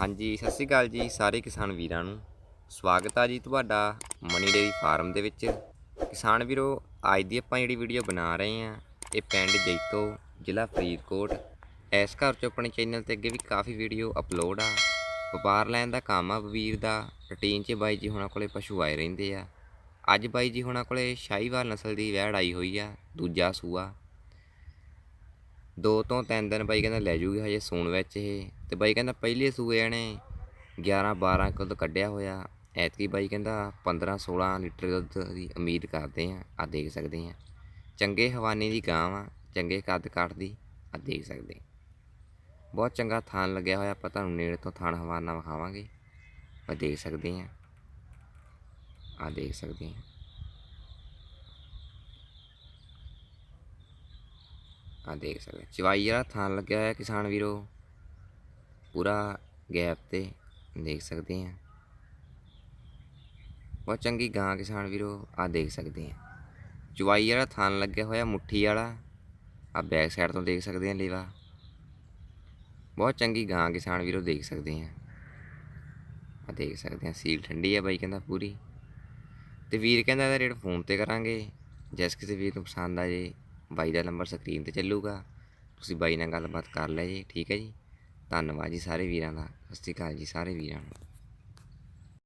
ਹਾਂਜੀ, ਸਤਿ ਸ਼੍ਰੀ ਅਕਾਲ ਜੀ ਸਾਰੇ ਕਿਸਾਨ ਵੀਰਾਂ ਨੂੰ। ਸਵਾਗਤ ਆ ਜੀ ਤੁਹਾਡਾ ਮਨੀ ਡੇਰੀ ਫਾਰਮ ਦੇ ਵਿੱਚ। ਕਿਸਾਨ ਵੀਰੋ, ਅੱਜ ਦੀ ਆਪਾਂ ਜਿਹੜੀ ਵੀਡੀਓ ਬਣਾ ਰਹੇ ਹਾਂ, ਇਹ ਪਿੰਡ ਜੈਤੋ, ਜ਼ਿਲ੍ਹਾ ਫਰੀਦਕੋਟ। ਇਸ ਘਰ 'ਚੋਂ ਆਪਣੇ ਚੈਨਲ ਤੇ ਅੱਗੇ ਵੀ ਕਾਫੀ ਵੀਡੀਓ ਅਪਲੋਡ ਆ। ਵਪਾਰ ਲੈਣ ਦਾ ਕੰਮ ਆ ਵੀਰ ਦਾ, ਰੂਟੀਨ 'ਚ ਬਾਈ ਜੀ ਹੁਣਾਂ ਕੋਲੇ ਪਸ਼ੂ ਆਏ ਰਹਿੰਦੇ ਆ। ਅੱਜ ਬਾਈ ਜੀ ਹੁਣਾਂ ਕੋਲੇ ਸ਼ਾਹੀਵਾਲ ਨਸਲ ਦੀ ਵਹਿੜ ਆਈ ਹੋਈ ਆ, ਦੂਜਾ ਸੂਆ। ਦੋ ਤੋਂ ਤਿੰਨ ਦਿਨ ਬਾਈ ਕਹਿੰਦਾ ਲੈ ਜੂਗੀ ਹਜੇ ਸੂਣ ਵਿੱਚ ਇਹ। ਤੇ ਬਾਈ ਕਹਿੰਦਾ ਪਹਿਲੇ ਸੂਏ ਨੇ 11 12 ਕਿਲੋ ਕੱਢਿਆ ਹੋਇਆ। ਐਤਕੀ ਬਾਈ ਕਹਿੰਦਾ 15 16 ਲੀਟਰ ਦੁੱਧ ਦੀ ਉਮੀਦ ਕਰਦੇ ਆ ਆ ਦੇਖ ਸਕਦੇ ਆ ਚੰਗੇ ਹਵਾਨੇ ਦੀ ਗਾਂ ਆ, ਚੰਗੇ ਕੱਦ ਕਾਠ ਦੀ ਆ ਦੇਖ ਸਕਦੇ ਬਹੁਤ ਚੰਗਾ ਥਾਨ ਲੱਗਿਆ ਹੋਇਆ, ਆਪਾਂ ਤੁਹਾਨੂੰ ਨੇੜੇ ਤੋਂ ਥਾਨ ਹਵਾਨਾ ਵਿਖਾਵਾਂਗੇ। ਆ ਦੇਖ ਸਕਦੇ ਆ ਆ ਦੇਖ ਸਕਦੇ ਆ ਆ ਦੇਖ ਸਕਦੇ ਚਵਾਈ ਵਾਲਾ ਥਾਨ ਲੱਗਿਆ ਹੋਇਆ ਕਿਸਾਨ ਵੀਰੋ। ਪੂਰਾ ਗੈਪ ਤੇ ਦੇਖ ਸਕਦੇ ਆ ਬਹੁਤ ਚੰਗੀ ਗਾਂ ਕਿਸਾਨ ਵੀਰੋ ਆ ਦੇਖ ਸਕਦੇ ਆ ਚਵਾਈ ਵਾਲਾ ਥਾਨ ਲੱਗਿਆ ਹੋਇਆ ਮੁੱਠੀ ਵਾਲਾ। ਆ ਬੈਕ ਸਾਈਡ ਤੋਂ ਦੇਖ ਸਕਦੇ ਆ ਲੇਵਾ। ਬਹੁਤ ਚੰਗੀ ਗਾਂ ਕਿਸਾਨ ਵੀਰੋ ਦੇਖ ਸਕਦੇ ਆ ਆ ਦੇਖ ਸਕਦੇ ਆ ਸੀਲ ਠੰਡੀ ਆ ਬਾਈ ਕਹਿੰਦਾ ਪੂਰੀ। ਤੇ ਵੀਰ ਕਹਿੰਦਾ ਇਹਦਾ ਰੇਟ ਫੋਨ ਤੇ ਕਰਾਂਗੇ। ਜਿਸ ਕਿਸੇ ਵੀਰ ਨੂੰ ਪਸੰਦ ਆ ਜੇ। ਬਾਈ ਦਾ ਨੰਬਰ ਸਕਰੀਨ ਤੇ ਚੱਲੂਗਾ। ਤੁਸੀਂ ਬਾਈ ਨਾਲ ਗੱਲਬਾਤ ਕਰ ਲਿਆ ਜੀ, ਠੀਕ ਹੈ ਜੀ। ਧੰਨਵਾਦ ਜੀ ਸਾਰੇ ਵੀਰਾਂ ਦਾ। ਸਤਿ ਸ਼੍ਰੀ ਅਕਾਲ ਜੀ ਸਾਰੇ ਵੀਰਾਂ ਨੂੰ।